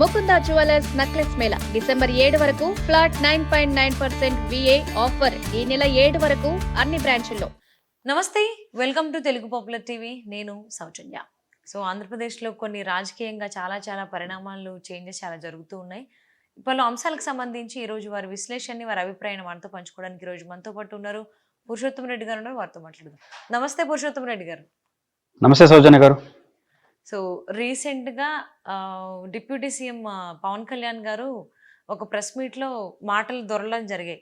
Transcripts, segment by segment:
Mukunda jewellers necklace mela. December ఏడు వరకు flat nine point nine percent VA offer ఈ నెల ఏడు వరకు అన్ని బ్రాంచుల్లో. నమస్తే welcome to Telugu popular TV. నేను సౌజన్య. సో ఆంధ్రప్రదేశ్లో కొన్ని రాజకీయంగా చాలా చాలా పరిణామాలు చేంజెస్ చాలా జరుగుతూ ఉన్నాయి. పలు అంశాలకు సంబంధించి ఈరోజు వారి విశ్లేషణని వారి అభిప్రాయాన్ని మనతో పంచుకోవడానికి ఈరోజు మనతో పాటు ఉన్నారు పురుషోత్తమ రెడ్డి గారు ఉన్నారు వారితో మాట్లాడదాం. నమస్తే పురుషోత్తమ రెడ్డి గారు. నమస్తే సౌజన్య గారు. సో రీసెంట్గా డిప్యూటీ సీఎం పవన్ కళ్యాణ్ గారు ఒక ప్రెస్ మీట్లో మాటలు దొరలడం జరిగాయి.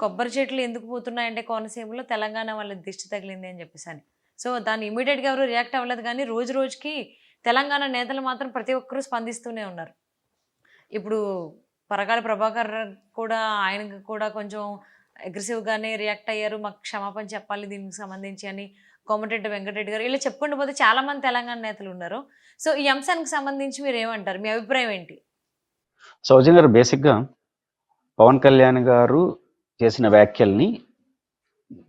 కొబ్బరి చెట్లు ఎందుకు పోతున్నాయంటే కోనసీమలో తెలంగాణ వాళ్ళ దిష్టి తగిలింది అని చెప్పేసి సో దాన్ని ఇమీడియట్గా ఎవరు రియాక్ట్ అవ్వలేదు కానీ రోజు రోజుకి తెలంగాణ నేతలు మాత్రం ప్రతి ఒక్కరూ స్పందిస్తూనే ఉన్నారు. ఇప్పుడు పరకాల ప్రభాకర్ కూడా ఆయనకు కూడా కొంచెం అగ్రెసివ్గానే రియాక్ట్ అయ్యారు. మాకు క్షమాపణ చెప్పాలి దీనికి సంబంధించి అని. కోమటిరెడ్డి వెంకటరెడ్డి గారు ఇలా చెప్పుకుంటూ పోతే చాలా మంది తెలంగాణ నేతలు ఉన్నారు. సో ఈ అంశానికి సంబంధించి మీరు ఏమంటారు? మీ అభిప్రాయం ఏంటి? సౌజన్ గారు బేసిక్గా పవన్ కళ్యాణ్ గారు చేసిన వ్యాఖ్యల్ని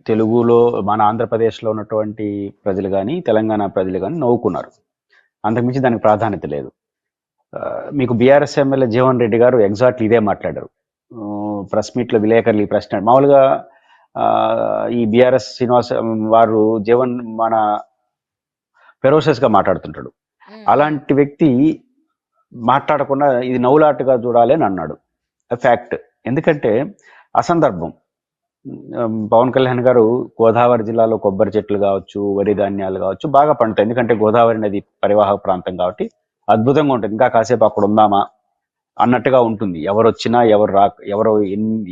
తెలుగులో మన ఆంధ్రప్రదేశ్లో ఉన్నటువంటి ప్రజలు కానీ తెలంగాణ ప్రజలు కానీ నవ్వుకున్నారు. అంతకుమించి దానికి ప్రాధాన్యత లేదు. మీకు బీఆర్ఎస్ ఎమ్మెల్యే జీవన్ రెడ్డి గారు ఎగ్జాక్ట్లీ ఇదే మాట్లాడారు. ప్రెస్ మీట్లో విలేకరులు ఈ ప్రశ్న మామూలుగా ఈ బీఆర్ఎస్ శ్రీనివాస్ వారు జీవన్ మన ఫెరోసెస్గా మాట్లాడుతుంటాడు అలాంటి వ్యక్తి మాట్లాడకుండా ఇది నవ్వులాటగా చూడాలి అని అన్నాడు. ఫ్యాక్ట్ ఎందుకంటే అసందర్భం. పవన్ కళ్యాణ్ గారు గోదావరి జిల్లాలో కొబ్బరి చెట్లు కావచ్చు వరి ధాన్యాలు కావచ్చు బాగా పండుతాయి. ఎందుకంటే గోదావరి నది పరివాహక ప్రాంతం కాబట్టి అద్భుతంగా ఉంటుంది. ఇంకా కాసేపు అక్కడ ఉందామా అన్నట్టుగా ఉంటుంది. ఎవరు వచ్చినా ఎవరు రా ఎవరు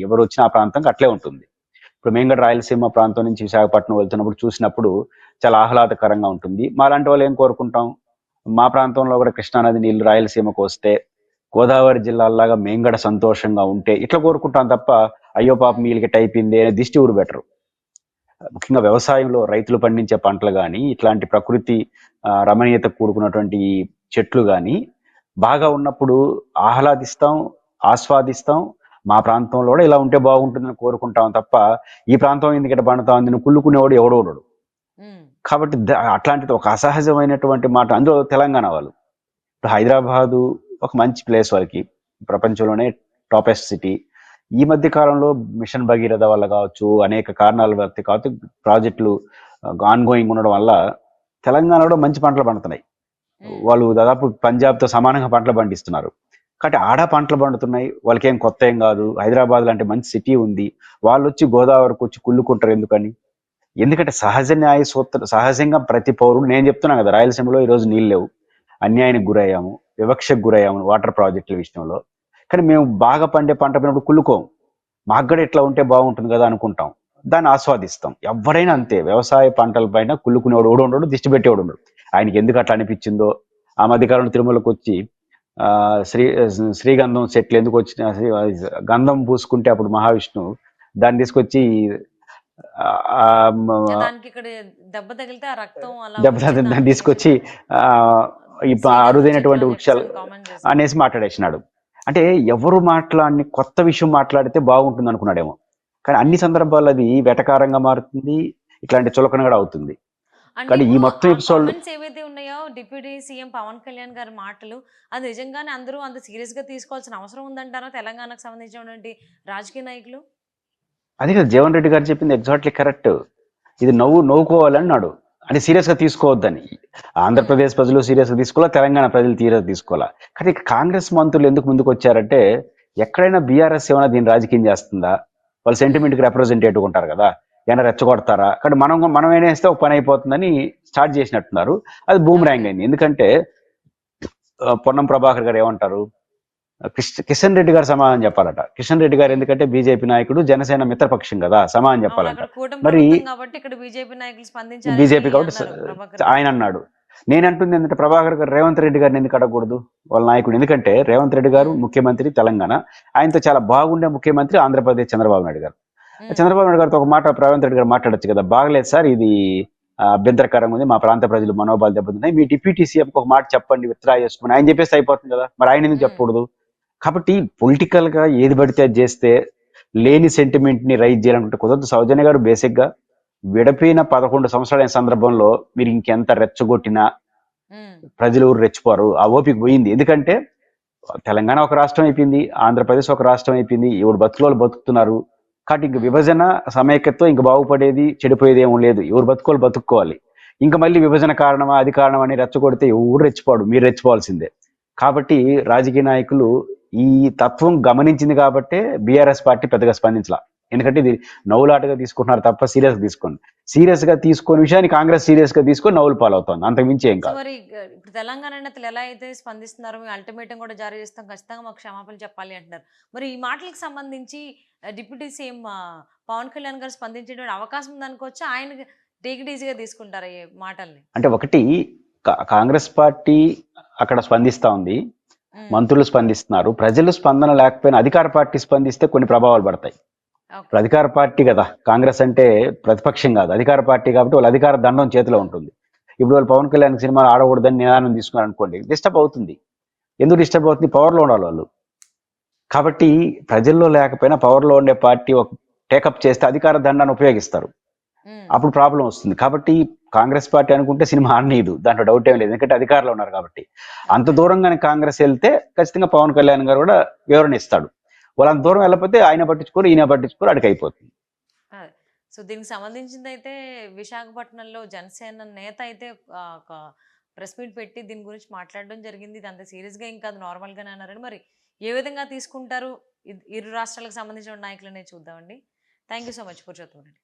ఎవరు వచ్చినా ఆ ప్రాంతం అట్లే ఉంటుంది. ఇప్పుడు మేము కూడా రాయలసీమ ప్రాంతం నుంచి విశాఖపట్నం వెళ్తున్నప్పుడు చూసినప్పుడు చాలా ఆహ్లాదకరంగా ఉంటుంది. మా లాంటి వాళ్ళు ఏం కోరుకుంటాం? మా ప్రాంతంలో కూడా కృష్ణానది నీళ్ళు రాయలసీమకు వస్తే గోదావరి జిల్లాలాగా మేము కూడా సంతోషంగా ఉంటే ఇట్లా కోరుకుంటాం తప్ప అయ్యో పాపం వీళ్ళకి టైపింది అనే దిష్టి ఊరు బెటరు. ముఖ్యంగా వ్యవసాయంలో రైతులు పండించే పంటలు కానీ ఇట్లాంటి ప్రకృతి రమణీయత కూడుకున్నటువంటి చెట్లు కానీ బాగా ఉన్నప్పుడు ఆహ్లాదిస్తాం ఆస్వాదిస్తాం మా ప్రాంతంలో కూడా ఇలా ఉంటే బాగుంటుందని కోరుకుంటాం తప్ప ఈ ప్రాంతం ఎందుకంటే పండుతా కుళ్ళుకునేవాడు ఎవడోడు ఉమ్, కాబట్టి అట్లాంటిది ఒక అసహజమైనటువంటి మాట. అందులో తెలంగాణ వాళ్ళు. ఇప్పుడు హైదరాబాదు ఒక మంచి ప్లేస్ వాళ్ళకి. ప్రపంచంలోనే టాపెస్ట్ సిటీ. ఈ మధ్య కాలంలో మిషన్ భగీరథ వల్ల కావచ్చు అనేక కారణాల బట్టి కావచ్చు ప్రాజెక్టులు ఆన్ గోయింగ్ ఉండడం వల్ల తెలంగాణలో మంచి పంటలు పండుతున్నాయి. వాళ్ళు దాదాపు పంజాబ్తో సమానంగా పంటలు పండిస్తున్నారు. కాబట్టి ఆడ పంటలు పండుతున్నాయి వాళ్ళకి ఏం కొత్త ఏం కాదు. హైదరాబాద్ లాంటి మంచి సిటీ ఉంది. వాళ్ళు వచ్చి గోదావరికి వచ్చి కుళ్ళుకుంటారు ఎందుకని? ఎందుకంటే సహజ న్యాయ సూత్ర సహజంగా ప్రతి పౌరుడు నేను చెప్తున్నా కదా రాయలసీమలో ఈరోజు నీళ్ళు లేవు. అన్యాయానికి గురయ్యాము వివక్షకు గురయ్యాము వాటర్ ప్రాజెక్టుల విషయంలో. కానీ మేము బాగా పండే పంట పడినప్పుడు కుళ్ళుకోము. మాకు కూడా ఇట్లా ఉంటే బాగుంటుంది కదా అనుకుంటాం. దాన్ని ఆస్వాదిస్తాం. ఎవరైనా అంతే వ్యవసాయ పంటల పైన కుళ్ళుకునేవాడు ఓడు ఉండడు దిష్టి పెట్టేవాడు ఉండడు. ఆయనకి ఎందుకు అట్లా అనిపించిందో ఆ మధ్యకాలంలో తిరుమలకు వచ్చి శ్రీ శ్రీగంధం చెట్లు ఎందుకు వచ్చిన గంధం పూసుకుంటే అప్పుడు మహావిష్ణువు దాన్ని తీసుకొచ్చి దెబ్బ తగిలితే దాన్ని తీసుకొచ్చి అరుదైనటువంటి వృక్షాలు. అనేసి మాట్లాడేసినాడు. అంటే ఎవరు మాట్లాడిని కొత్త విషయం మాట్లాడితే బాగుంటుంది అనుకున్నాడేమో. కానీ అన్ని సందర్భాల్లో అది వెటకారంగా మారుతుంది ఇట్లాంటి చులకన కూడా అవుతుంది. కానీ ఈ మొత్తం comments ఏవైతే ఉన్నాయో డిప్యూటీ సీఎం పవన్ కళ్యాణ్ గారి మాటలు అది నిజంగానే అందరూ అంత సీరియస్గా తీసుకోవాల్సిన అవసరం ఉందంటారా తెలంగాణకు సంబంధించినటువంటి రాజకీయ నాయకులు? అదే కదా జీవన్ రెడ్డి గారు చెప్పింది ఎగ్జాక్ట్లీ కరెక్ట్ ఇది నవ్వు నవ్వుకోవాలన్నాడు. అంటే సీరియస్గా తీసుకోవద్దని. ఆంధ్రప్రదేశ్ ప్రజలు సీరియస్గా తీసుకోవాలా తెలంగాణ ప్రజలు సీరియస్ తీసుకోవాలా? కానీ కాంగ్రెస్ మంత్రులు ఎందుకు ముందుకు వచ్చారంటే ఎక్కడైనా బీఆర్ఎస్ ఏమైనా దీన్ని రాజకీయం చేస్తుందా? వాళ్ళు సెంటిమెంట్కి రిప్రజెంటేటివ్ ఉంటారు కదా. ఏమైనా రెచ్చగొడతారా? కానీ మనం మనం ఏనేస్తే ఒక పని అయిపోతుందని స్టార్ట్ చేసినట్టున్నారు. అది బూమ్ ర్యాంగ్ అయింది. ఎందుకంటే పొన్నం ప్రభాకర్ గారు ఏమంటారు? కిష్- కిషన్ రెడ్డి గారు సమాధానం చెప్పాలట. కిషన్ రెడ్డి గారు ఎందుకంటే బీజేపీ నాయకుడు జనసేన మిత్రపక్షం కదా సమాధానం చెప్పాలంట. మరి బీజేపీ కాబట్టి ఆయన అన్నాడు. నేను అంటుంది ఏంటంటే ప్రభాకర్ గారు రేవంత్ రెడ్డి గారిని ఎందుకు అడగకూడదు? వాళ్ళ నాయకుడు. ఎందుకంటే రేవంత్ రెడ్డి గారు ముఖ్యమంత్రి తెలంగాణ. ఆయనతో చాలా బాగుండే ముఖ్యమంత్రి ఆంధ్రప్రదేశ్ చంద్రబాబు నాయుడు గారు. చంద్రబాబు నాయుడు గారితో ఒక మాట రేవంత్ రెడ్డి గారు మాట్లాడొచ్చు కదా. బాగలేదు సార్ ఇది అభ్యంతరకరంగా ఉంది మా ప్రాంత ప్రజలు మనోభావాలు దెబ్బతున్నాయి మీ డిప్యూటీ సీఎం ఒక మాట చెప్పండి విత్డ్రా చేసుకుని. ఆయన చెప్పేస్తే అయిపోతుంది కదా మరి ఆయన ఎందుకు చెప్పకూడదు? కాబట్టి పొలిటికల్గా ఏది పడితే అది చేస్తే లేని సెంటిమెంట్ని రైజ్ చేయాలనుకుంటే కుదరదు. సౌజన్య గారు బేసిక్గా విడపోయిన పదకొండు సంవత్సరాల సందర్భంలో మీరు ఇంకెంత రెచ్చగొట్టినా ప్రజలు ఎవరు రెచ్చిపోరు. ఆ ఓపిక పోయింది. ఎందుకంటే తెలంగాణ ఒక రాష్ట్రం అయిపోయింది ఆంధ్రప్రదేశ్ ఒక రాష్ట్రం అయిపోయింది ఎవరు బతుకులు బతుకుతున్నారు. కాబట్టి ఇంక విభజన సమైక్యతో ఇంక బాగుపడేది చెడిపోయేది ఏమీ లేదు. ఎవరు బతుకోవాలి బతుక్కోవాలి. ఇంకా మళ్ళీ విభజన కారణమా అది కారణం అని రెచ్చగొడితే ఎవరు రెచ్చిపోడు? మీరు రెచ్చిపోవాల్సిందే. కాబట్టి రాజకీయ నాయకులు ఈ తత్వం గమనించింది కాబట్టే బీఆర్ఎస్ పార్టీ పెద్దగా స్పందించాల. ఎందుకంటే ఇది నవ్వులాటగా తీసుకుంటున్నారు తప్ప సీరియస్గా తీసుకోండి. సీరియస్గా తీసుకునే విషయాన్ని కాంగ్రెస్ సీరియస్గా తీసుకొని నవ్వులు పాలవుతోంది. అంతకు మించి ఏం కాదు. మరి ఇప్పుడు తెలంగాణ నేతలు ఎలా అయితే స్పందిస్తున్నారు మేము అల్టిమేటం కూడా జారీ చేస్తాం. ఖచ్చితంగా మాకు క్షమాపణలు చెప్పాలి అంటున్నారు. మరి ఈ మాటలకు సంబంధించి డిప్యూటీ సీఎం పవన్ కళ్యాణ్ గారు స్పందించేటువంటి అవకాశం ఉందనుకోవచ్చు ఆయన టేక్ ఈజీగా తీసుకుంటారు ఈ మాటల్ని? అంటే ఒకటి కాంగ్రెస్ పార్టీ అక్కడ స్పందిస్తా ఉంది. మంత్రులు స్పందిస్తున్నారు. ప్రజలు స్పందన లేకపోయినా అధికార పార్టీ స్పందిస్తే కొన్ని ప్రభావాలు పడతాయి. ఇప్పుడు అధికార పార్టీ కదా కాంగ్రెస్ అంటే ప్రతిపక్షం కాదు. అధికార పార్టీ కాబట్టి వాళ్ళ అధికార దండం చేతిలో ఉంటుంది. ఇప్పుడు వాళ్ళు పవన్ కళ్యాణ్ సినిమా ఆడకూడదని నిదానం తీసుకున్నారు అనుకోండి డిస్టర్బ్ అవుతుంది. ఎందుకు డిస్టర్బ్ అవుతుంది? పవర్లో ఉండాలి వాళ్ళు. కాబట్టి ప్రజల్లో లేకపోయినా పవర్లో ఉండే పార్టీ ఒక టేకప్ చేస్తే అధికార దండాన్ని ఉపయోగిస్తారు. అప్పుడు ప్రాబ్లం వస్తుంది. కాబట్టి కాంగ్రెస్ పార్టీ అనుకుంటే సినిమా ఆడనీయదు. దాంట్లో డౌట్ ఏం లేదు. ఎందుకంటే అధికారంలో ఉన్నారు కాబట్టి. అంత దూరం కానీ కాంగ్రెస్ వెళ్తే ఖచ్చితంగా పవన్ కళ్యాణ్ గారు కూడా వివరణ ఇస్తాడు. వాళ్ళంత దూరం వెళ్ళకపోతే ఆయన పట్టించుకోరు ఈయన పట్టించుకోరు అడికి అయిపోతుంది. సో దీనికి సంబంధించింది అయితే విశాఖపట్నంలో జనసేన నేత అయితే ఒక ప్రెస్ మీట్ పెట్టి దీని గురించి మాట్లాడడం జరిగింది. ఇది అంత సీరియస్గా ఇంకా అది నార్మల్గానే అన్నారని మరి ఏ విధంగా తీసుకుంటారు? ఇరు రాష్ట్రాలకు సంబంధించిన నాయకులనే చూద్దామండి. Thank you so much Purushottam Reddy